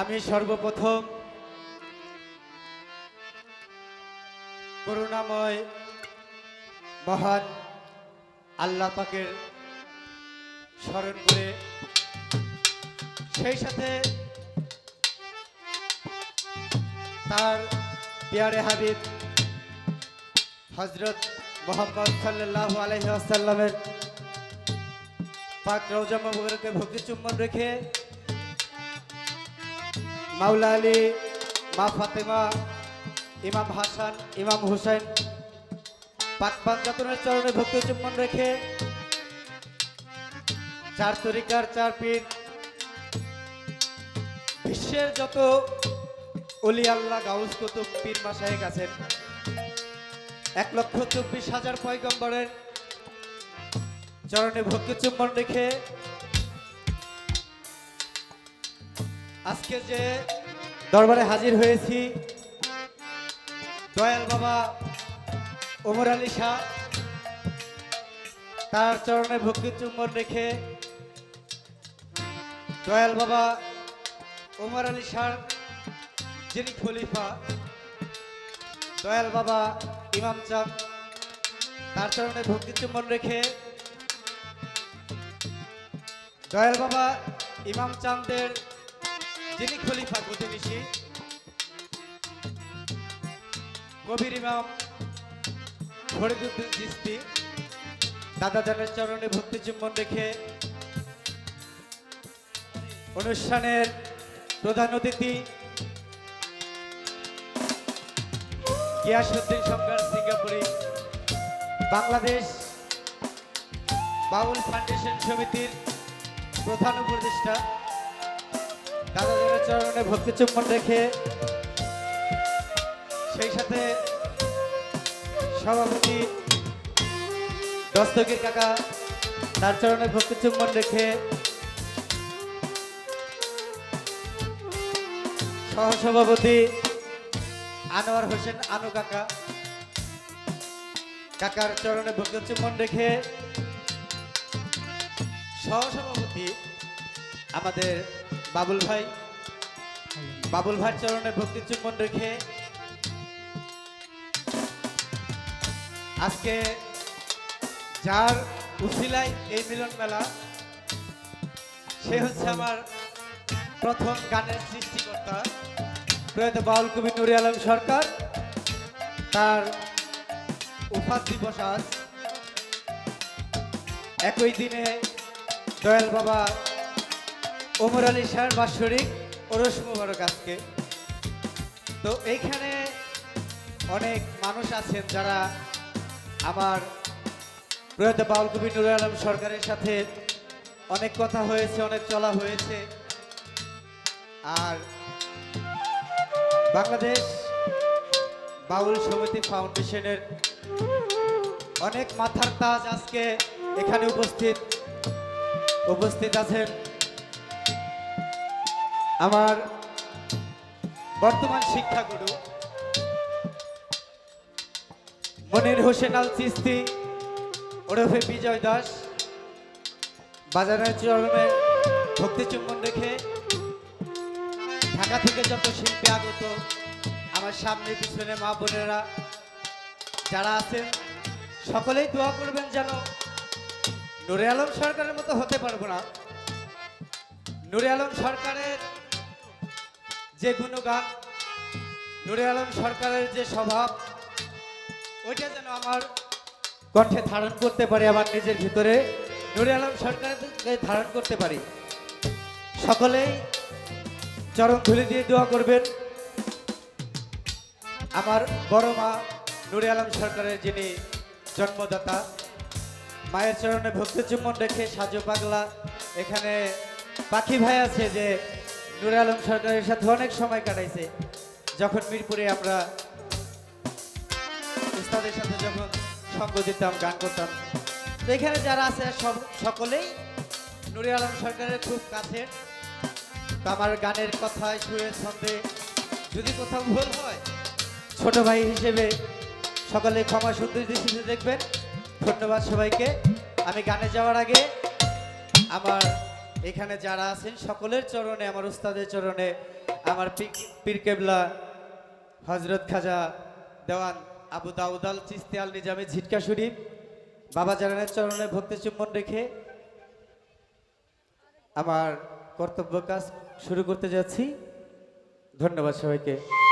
আমি সর্বপ্রথম করুণাময়, মহান আল্লাহ পাকের স্মরণ করে সেই সাথে তার পিয়ারে হাবিব হজরত মোহাম্মদ সাল্লাহ আলহি আসাল্লামের পাক রৌজা ভক্তি চুম্বন রেখে মাওলা আলী মা ফাতেমা, ইমাম হাসান, ইমাম হুসেন পাক পাঞ্জাতনের চরণে ভক্তি চুম্বন রেখে, চার তরিকার চার পীর, বিশ্বের যত অলি আল্লাহ গাউস কুতুব পীর মাসাহেক আছেন, এক লক্ষ চব্বিশ হাজার পয়গম্বরের চরণে ভক্তি চুম্বন রেখে আজকে যে দরবারে হাজির হয়েছি, দয়াল বাবা ওমর আলী শাহ, তার চরণে ভক্তি চুম্বন রেখে দয়াল বাবা ওমর আলী শাহ যিনি খলিফা, দয়াল বাবা ইমাম চাঁদ, তার চরণে ভক্তি চুম্বন রেখে দয়াল বাবা ইমাম চাঁদের যিনি খলিফা প্রতিবেশী কবির ইমাম ফরিদুদ্দিন চিস্তি, দাদা জানের চরণে ভক্তি চুম্বন রেখে অনুষ্ঠানের প্রধান অতিথি গিয়াসুদ্দিন সরকার সিঙ্গাপুরি, বাংলাদেশ বাউল ফাউন্ডেশন সমিতির প্রধান উপদেষ্টা। চরণে ভক্তি চুম্বন রেখে সেই সাথে সভাপতি দস্তগীর কাকা তার চরণে ভক্তি চুম্বন রেখে সহসভাপতি আনোয়ার হোসেন আনু কাকা কাকার চরণে ভক্তি চুম্বন রেখে সহসভাপতি আমাদের বাবুল ভাই বাবুল ভাই চরণে ভক্তি চুম্বন রেখে আজকে যার উসিলায় এই মিলন মেলা, সে হচ্ছে আমার প্রথম গানের সৃষ্টিকর্তা, প্রয়াত বাউল কবি নুরি আলম সরকার। তার উপাধ দিবস একই দিনে দয়াল বাবা ওমর আলী শাহর বাৎসরিক ওরস মুবারক আজকে। তো এইখানে অনেক মানুষ আছেন যারা আমার প্রয়াত বাউল কবি নুরুল আলম সরকারের সাথে অনেক কথা হয়েছে, অনেক চলা হয়েছে। আর বাংলাদেশ বাউল সমিতি ফাউন্ডেশনের অনেক মাথার তাজ আজকে এখানে উপস্থিত উপস্থিত আছেন। আমার বর্তমান শিক্ষাগুরু, মনির হোসেন আল চিস্তি, ওরফে বিজয় দাস, বাজারের চরমে ভক্তি চুম্বন রেখে ঢাকা থেকে যত শিল্পী আগত, আমার সামনে পিছনে মা বোনেরা যারা আছেন, সকলেই দোয়া করবেন যেন নুরে আলম সরকারের মতো হতে পারব না। নুরে আলম সরকারের যে গুণগান নুরে আলম সরকারের যে স্বভাব, ওইটা যেন আমার কণ্ঠে ধারণ করতে পারি, আমার নিজের ভিতরে নুরে আলম সরকারকে ধারণ করতে পারি। সকলেই চরম ধুলি দিয়ে দোয়া করবেন। আমার বড় মা নুরে আলম সরকারের যিনি জন্মদাতা, মায়ের চরণে ভক্তি চুম্বন রেখে সাজু পাগলা, এখানে পাখি ভাই আছে যে নুরে আলম সরকারের সাথে অনেক সময় কাটাইছে। যখন মিরপুরে আমরা উস্তাদের সাথে যখন সঙ্গ দিতাম, গান করতাম। তো এখানে যারা আছে, সব, সকলেই নুরি আলম সরকারের খুব কাছে তো আমার গানের কথায়, সুরের ছন্দে যদি কোথাও ভুল হয়, ছোট ভাই হিসেবে সকলে ক্ষমা সুন্দর দৃষ্টিতে দেখবেন। ধন্যবাদ সবাইকে। আমি গানে যাওয়ার আগে আমার এখানে যারা আছেন, সকলের চরণে, আমার উস্তাদের চরণে, আমার পি- পীর কেবলা হজরত খাজা দেওয়ান আবু দাউদ আল চিস্তি আল নিজামী ঝিটকা শরীফ, বাবা জারানের চরণে ভক্তি চুম্বন রেখে আমার কর্তব্য কাজ শুরু করতে যাচ্ছি। ধন্যবাদ সবাইকে।